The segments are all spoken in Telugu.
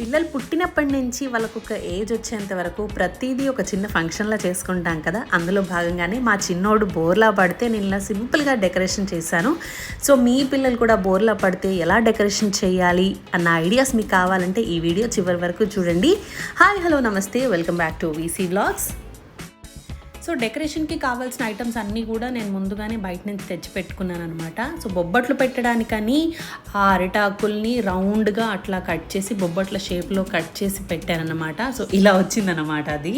పిల్లలు పుట్టినప్పటి నుంచి వాళ్ళకు ఒక ఏజ్ వచ్చేంత వరకు ప్రతిదీ ఒక చిన్న ఫంక్షన్లా చేసుకుంటాం కదా. అందులో భాగంగానే మా చిన్నోడు బోర్లా పడితే నేను ఇలా సింపుల్గా డెకరేషన్ చేశాను. సో మీ పిల్లలు కూడా బోర్లా పడితే ఎలా డెకరేషన్ చేయాలి అన్న ఐడియాస్ మీకు కావాలంటే ఈ వీడియో చివరి వరకు చూడండి. హాయ్ హలో నమస్తే. Welcome back to VC blogs so డెకరేషన్కి కావాల్సిన ఐటమ్స్ అన్నీ కూడా నేను ముందుగానే బయట నుంచి తెచ్చి పెట్టుకున్నాను అనమాట సో బొబ్బట్లు పెట్టడానికని ఆ అరిటాకుల్ని రౌండ్గా అట్లా కట్ చేసి బొబ్బట్ల షేప్లో కట్ చేసి పెట్టానన్నమాట సో ఇలా వచ్చిందనమాట అది.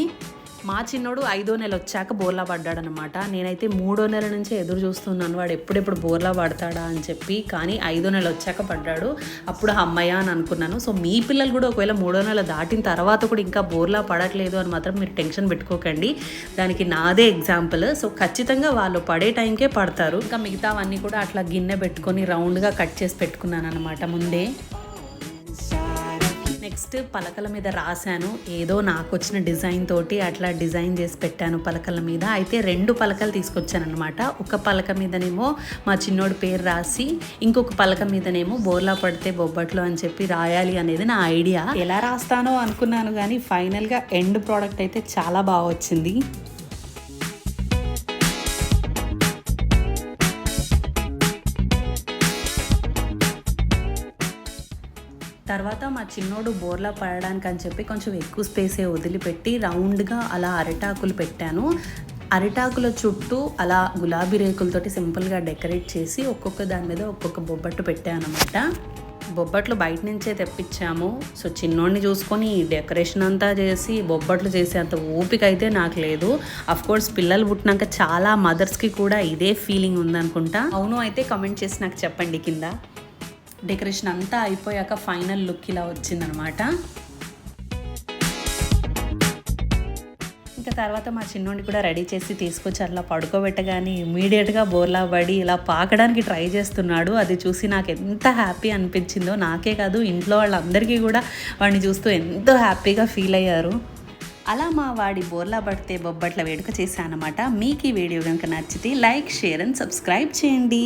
మా చిన్నోడు ఐదో నెల వచ్చాక బోర్లా పడ్డాడనమాట నేనైతే మూడో నెల నుంచే ఎదురు చూస్తున్నాను వాడు ఎప్పుడెప్పుడు బోర్లా పడతాడా అని చెప్పి. కానీ ఐదో నెల వచ్చాక పడ్డాడు. అప్పుడు అమ్మయ్య అని అనుకున్నాను. సో మీ పిల్లలు కూడా ఒకవేళ మూడో నెల దాటిన తర్వాత కూడా ఇంకా బోర్లా పడట్లేదు అని మాత్రం మీరు టెన్షన్ పెట్టుకోకండి. దానికి నాదే ఎగ్జాంపుల్. సో ఖచ్చితంగా వాళ్ళు పడే టైంకే పడతారు. ఇంకా మిగతావన్నీ కూడా అట్లా గిన్నె పెట్టుకొని రౌండ్గా కట్ చేసి పెట్టుకున్నాను అనమాట ముందే. నెక్స్ట్ పలకల మీద రాశాను. ఏదో నాకు వచ్చిన డిజైన్ తోటి అట్లా డిజైన్ చేసి పెట్టాను పలకల మీద. అయితే రెండు పలకలు తీసుకొచ్చాను అనమాట ఒక పలక మీదనేమో మా చిన్నోడు పేరు రాసి ఇంకొక పలక మీదనేమో బోర్లా పడితే బొబ్బట్లు అని చెప్పి రాయాలి అనేది నా ఐడియా. ఎలా రాస్తానో అనుకున్నాను కానీ ఫైనల్గా ఎండ్ ప్రోడక్ట్ అయితే చాలా బాగా వచ్చింది. తర్వాత మా చిన్నోడు బోర్లా పడడానికి అని చెప్పి కొంచెం ఎక్కువ స్పేసే వదిలిపెట్టి రౌండ్గా అలా అరిటాకులు పెట్టాను. అరిటాకుల చుట్టూ అలా గులాబీ రేకులతోటి సింపుల్గా డెకరేట్ చేసి ఒక్కొక్క దాని మీద ఒక్కొక్క బొబ్బట్టు పెట్టానమాట. బొబ్బట్లు బయట నుంచే తెప్పించాము. సో చిన్నోడిని చూసుకొని డెకరేషన్ అంతా చేసి బొబ్బట్లు చేసే అంత ఓపిక అయితే నాకు లేదు. కోర్స్ పిల్లలు పుట్టినాక చాలా మదర్స్కి కూడా ఇదే ఫీలింగ్ ఉందనుకుంటా. అవును అయితే కమెంట్ చేసి నాకు చెప్పండి కింద. డెకరేషన్ అంతా అయిపోయాక ఫైనల్ లుక్ ఇలా వచ్చిందనమాట. ఇంకా తర్వాత మా చిన్నోడిని కూడా రెడీ చేసి తీసుకొచ్చి అట్లా పడుకోబెట్టగానే ఇమీడియట్గా బోర్లా పడి ఇలా పాకడానికి ట్రై చేస్తున్నాడు. అది చూసి నాకు ఎంత హ్యాపీ అనిపించిందో. నాకే కాదు ఇంట్లో వాళ్ళందరికీ కూడా వాడిని చూస్తూ ఎంతో హ్యాపీగా ఫీల్ అయ్యారు. అలా మా వాడి బోర్లా పడితే బొబ్బట్ల వేడుక చేశానమాట. మీకు ఈ వీడియో కనుక నచ్చితే లైక్ షేర్ అండ్ సబ్స్క్రైబ్ చేయండి.